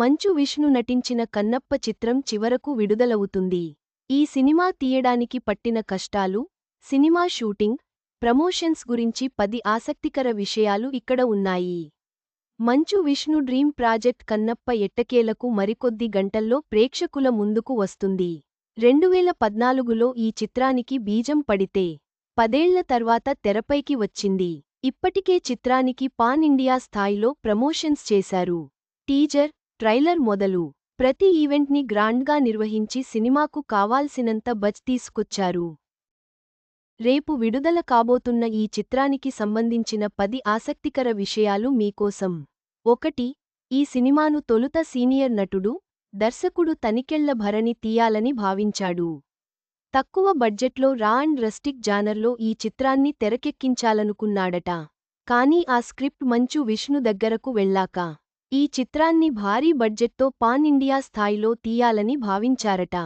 మంచు విష్ణు నటించిన కన్నప్ప చిత్రం చివరకు విడుదలవుతుంది. ఈ సినిమా తీయడానికి పట్టిన కష్టాలు సినిమా షూటింగ్ ప్రమోషన్స్ గురించి పది ఆసక్తికర విషయాలు ఇక్కడ ఉన్నాయి. మంచు విష్ణు డ్రీమ్ ప్రాజెక్ట్ కన్నప్ప ఎట్టకేలకు మరికొద్ది గంటల్లో ప్రేక్షకుల ముందుకు వస్తుంది. రెండువేల పద్నాలుగులో ఈ చిత్రానికి బీజం పడితే పదేళ్ళ తర్వాత తెరపైకి వచ్చింది. ఇప్పటికే చిత్రానికి పాన్ ఇండియా స్థాయిలో ప్రమోషన్స్ చేశారు. టీజర్ ట్రైలర్ మొదలు. ప్రతి ఈవెంట్ని గ్రాండ్గా నిర్వహించి సినిమాకు కావాల్సినంత బజ్ తీసుకొచ్చారు. రేపు విడుదల కాబోతున్న ఈ చిత్రానికి సంబంధించిన పది ఆసక్తికర విషయాలు మీకోసం. ఒకటి ఈ సినిమాను తొలుత సీనియర్ నటుడు దర్శకుడు తనికెళ్ళ భరణి తీయాలని భావించాడు. తక్కువ బడ్జెట్లో రా అండ్ రస్టిక్ జానర్లో ఈ చిత్రాన్ని తెరకెక్కించాలనుకున్నాడట. కానీ ఆ స్క్రిప్ట్ మంచు విష్ణు దగ్గరకు వెళ్ళాక ఈ చిత్రాన్ని భారీ బడ్జెట్తో పాన్ ఇండియా స్థాయిలో తీయాలని భావించారట.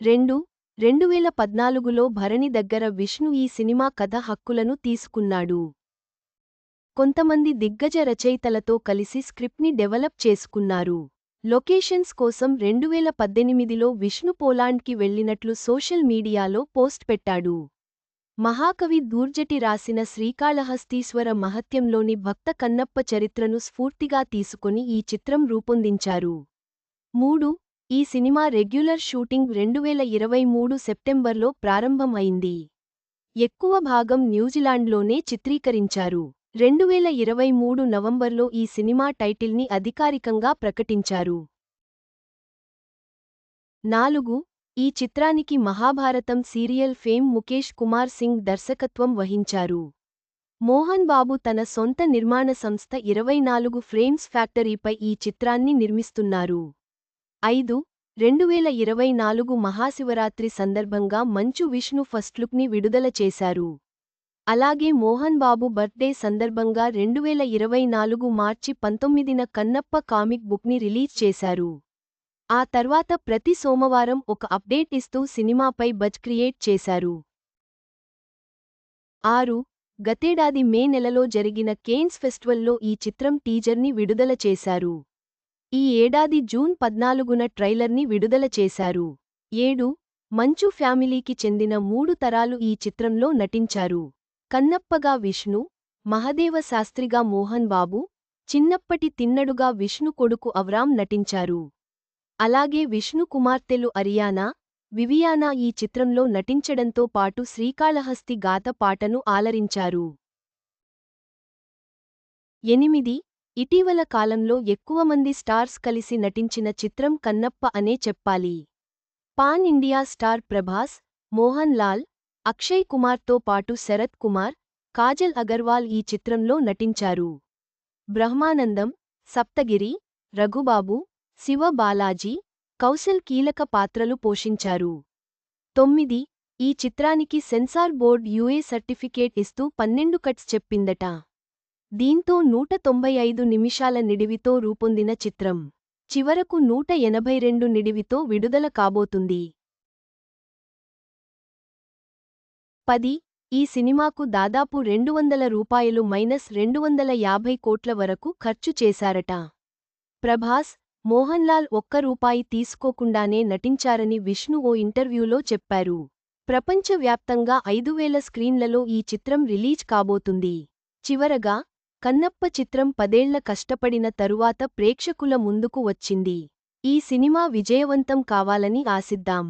రెండు రెండువేల పద్నాలుగులో భరణి దగ్గర విష్ణు ఈ సినిమా కథ హక్కులను తీసుకున్నాడు. కొంతమంది దిగ్గజ రచయితలతో కలిసి స్క్రిప్ట్ని డెవలప్ చేసుకున్నారు. లొకేషన్స్ కోసం రెండువేల పద్దెనిమిదిలో విష్ణు పోలాండ్కి వెళ్ళినట్లు సోషల్ మీడియాలో పోస్ట్ పెట్టాడు. మహాకవి దూర్జటి రాసిన శ్రీకాళహస్తీశ్వర మహత్యంలోని భక్త కన్నప్ప చరిత్రను స్ఫూర్తిగా తీసుకొని ఈ చిత్రం రూపొందించారు. మూడు ఈ సినిమా రెగ్యులర్ షూటింగ్ రెండువేల ఇరవై మూడు సెప్టెంబర్లో ప్రారంభం అయింది ఎక్కువ భాగం న్యూజిలాండ్లోనే చిత్రీకరించారు. రెండువేల ఇరవై మూడు నవంబర్లో ఈ సినిమా టైటిల్ని అధికారికంగా ప్రకటించారు. నాలుగు ఈ చిత్రానికి మహాభారతం సీరియల్ ఫేమ్ ముఖేష్ కుమార్ సింగ్ దర్శకత్వం వహించారు. మోహన్ బాబు తన సొంత నిర్మాణ సంస్థ ఇరవై నాలుగు ఫ్రేమ్స్ ఫ్యాక్టరీపై ఈ చిత్రాన్ని నిర్మిస్తున్నారు. ఐదు రెండువేల ఇరవై నాలుగు మహాశివరాత్రి సందర్భంగా మంచు విష్ణు ఫస్ట్లుక్ని విడుదల చేశారు. అలాగే మోహన్ బాబు బర్త్డే సందర్భంగా రెండువేల ఇరవై నాలుగు మార్చి పంతొమ్మిదిన కన్నప్ప కామిక్ బుక్ని రిలీజ్ చేశారు. ఆ తర్వాత ప్రతి సోమవారం ఒక అప్డేట్ ఇస్తూ సినిమాపై బజ్ క్రియేట్ చేశారు. ఆరు గతేడాది మే నెలలో జరిగిన కేన్స్ ఫెస్టివల్లో ఈ చిత్రం టీజర్ని విడుదల చేశారు. ఈ ఏడాది జూన్ పద్నాలుగున ట్రైలర్ని విడుదల చేశారు. ఏడు మంచు ఫ్యామిలీకి చెందిన మూడు తరాలు ఈ చిత్రంలో నటించారు. కన్నప్పగా విష్ణు మహదేవ శాస్త్రిగా మోహన్ బాబు చిన్నప్పటి తిన్నడుగా విష్ణు కొడుకు అవ్రాం నటించారు. అలాగే విష్ణు కుమార్తెలు అరియానా వివియానా ఈ చిత్రంలో నటించడంతో పాటు శ్రీకాళహస్తి గాత పాటను ఆలరించారు. ఎనిమిది ఇటీవల కాలంలో ఎక్కువ మంది స్టార్స్ కలిసి నటించిన చిత్రం కన్నప్ప అనే చెప్పాలి. Pan India star Prabhas Mohan Lal Akshay కుమార్తో పాటు శరత్ కుమార్ కాజల్ అగర్వాల్ ఈ చిత్రంలో నటించారు. బ్రహ్మానందం సప్తగిరి రఘుబాబు శివ బాలాజీ కౌశల్ కీలక పాత్రలు పోషించారు. తొమ్మిది ఈ చిత్రానికి సెన్సార్ బోర్డ్ యుఏ సర్టిఫికేట్ ఇస్తూ పన్నెండు కట్స్ చెప్పిందట. దీంతో నూట తొంభై ఐదు నిమిషాల నిడివితో రూపొందిన చిత్రం. చివరకు నూట ఎనభై రెండు నిడివితో విడుదల కాబోతుంది. పది ఈ సినిమాకు దాదాపు రెండు వందల రూపాయలు మైనస్ రెండు వందల యాభై కోట్ల వరకు ఖర్చు చేశారట. ప్రభాస్ మోహన్లాల్ ఒక్క రూపాయి తీసుకోకుండానే నటించారని విష్ణు ఓ ఇంటర్వ్యూలో చెప్పారు. ప్రపంచవ్యాప్తంగా ఐదు వేల స్క్రీన్లలో ఈ చిత్రం రిలీజ్ కాబోతుంది. చివరగా కన్నప్ప చిత్రం పదేళ్ళ కష్టపడిన తరువాత ప్రేక్షకుల ముందుకు వచ్చింది. ఈ సినిమా విజయవంతం కావాలని ఆశిద్దాం.